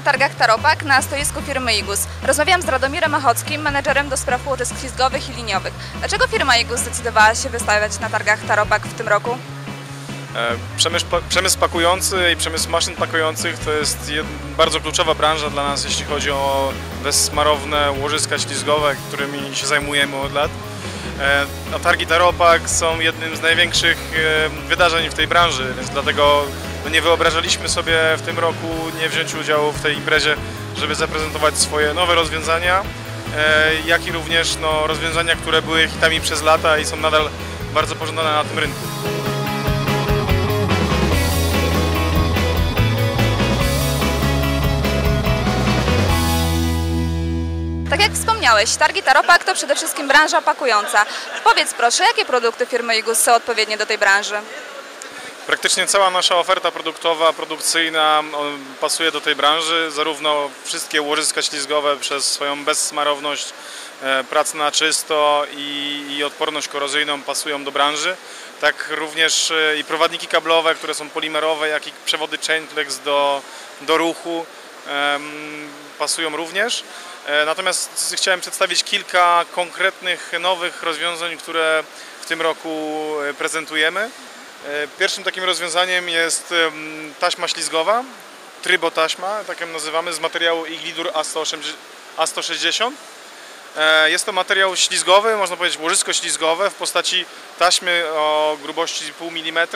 na targach Taropak na stoisku firmy Igus. Rozmawiam z Radomirem Ochockim, menedżerem do spraw łodysk ślizgowych i liniowych. Dlaczego firma Igus zdecydowała się wystawiać na targach Taropak w tym roku? E, Przemysł, przemysł pakujący i przemysł maszyn pakujących to jest bardzo kluczowa branża dla nas, jeśli chodzi o bezsmarowne łożyska ślizgowe, którymi się zajmujemy od lat. E, A targi Taropak są jednym z największych e, wydarzeń w tej branży, więc dlatego no nie wyobrażaliśmy sobie w tym roku nie wziąć udziału w tej imprezie, żeby zaprezentować swoje nowe rozwiązania, e, jak i również no, rozwiązania, które były hitami przez lata i są nadal bardzo pożądane na tym rynku. Tak jak wspomniałeś, targi Taropak to przede wszystkim branża pakująca. Powiedz proszę, jakie produkty firmy Igus są odpowiednie do tej branży? Praktycznie cała nasza oferta produktowa, produkcyjna o, pasuje do tej branży. Zarówno wszystkie łożyska ślizgowe przez swoją bezsmarowność, e, pracę na czysto i, i odporność korozyjną pasują do branży. Tak również e, i prowadniki kablowe, które są polimerowe, jak i przewody Chainflex do, do ruchu pasują również. E, Natomiast chciałem przedstawić kilka konkretnych nowych rozwiązań, które w tym roku prezentujemy. E, Pierwszym takim rozwiązaniem jest taśma ślizgowa, trybotaśma, tak ją nazywamy, z materiału Iglidur A180 A160. E, Jest to materiał ślizgowy, można powiedzieć łożysko ślizgowe w postaci taśmy o grubości 0,5 mm,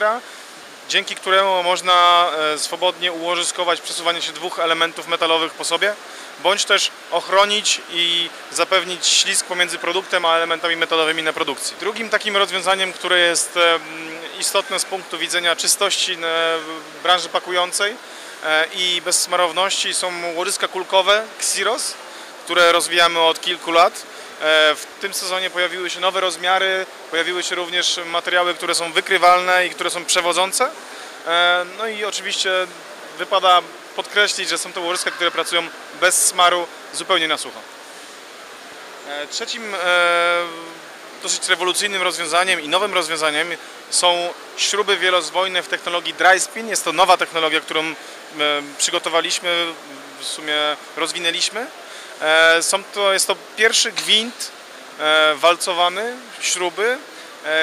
dzięki któremu można e, swobodnie ułożyskować przesuwanie się dwóch elementów metalowych po sobie, bądź też ochronić i zapewnić ślizg pomiędzy produktem a elementami metalowymi na produkcji. Drugim takim rozwiązaniem, które jest istotne z punktu widzenia czystości e, branży pakującej e, i bezsmarowności są łożyska kulkowe Xiros, które rozwijamy od kilku lat. E, W tym sezonie pojawiły się nowe rozmiary, pojawiły się również materiały, które są wykrywalne i które są przewodzące. No i oczywiście wypada podkreślić, że są to łożyska, które pracują bez smaru, zupełnie na sucho. Trzecim dosyć rewolucyjnym rozwiązaniem i nowym rozwiązaniem są śruby wielozwojne w technologii dry spin. Jest to nowa technologia, którą e, przygotowaliśmy, w sumie rozwinęliśmy. E, Są to, jest to pierwszy gwint e, walcowany śruby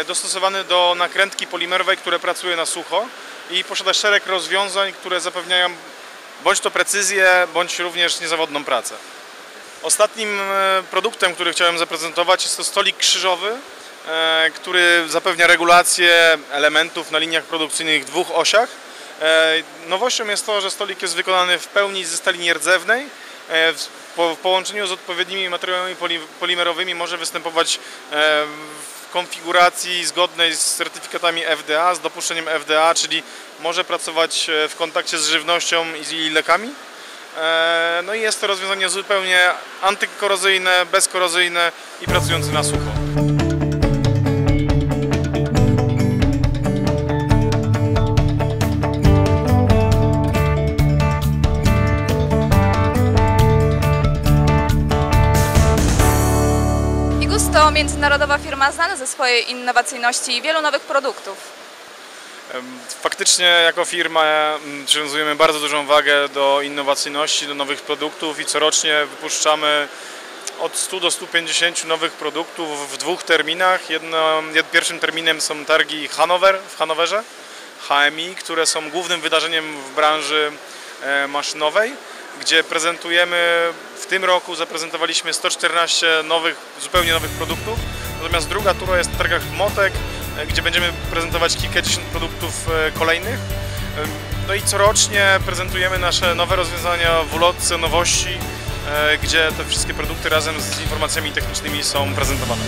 dostosowany do nakrętki polimerowej, które pracuje na sucho i posiada szereg rozwiązań, które zapewniają bądź to precyzję, bądź również niezawodną pracę. Ostatnim produktem, który chciałem zaprezentować jest to stolik krzyżowy, który zapewnia regulację elementów na liniach produkcyjnych w dwóch osiach. E, Nowością jest to, że stolik jest wykonany w pełni ze stali nierdzewnej. E, W po- w połączeniu z odpowiednimi materiałami poli- polimerowymi może występować e, w konfiguracji zgodnej z certyfikatami FDA, z dopuszczeniem FDA, czyli może pracować e, w kontakcie z żywnością i lekami. E, No i jest to rozwiązanie zupełnie antykorozyjne, bezkorozyjne i pracujące na sucho. To międzynarodowa firma znana ze swojej innowacyjności i wielu nowych produktów. Faktycznie jako firma mm, przywiązujemy bardzo dużą wagę do innowacyjności, do nowych produktów i corocznie wypuszczamy od 100 do 150 nowych produktów w dwóch terminach. Jedno, jed, pierwszym terminem są targi Hanover w Hanowerze, HMI, które są głównym wydarzeniem w branży e, maszynowej, gdzie prezentujemy w tym roku zaprezentowaliśmy 114 nowych, zupełnie nowych produktów. Natomiast druga tura jest na targach Motek, e, gdzie będziemy prezentować kilkadziesiąt produktów e, kolejnych. No i corocznie prezentujemy nasze nowe rozwiązania w ulotce nowości, e, gdzie te wszystkie produkty razem z informacjami technicznymi są prezentowane.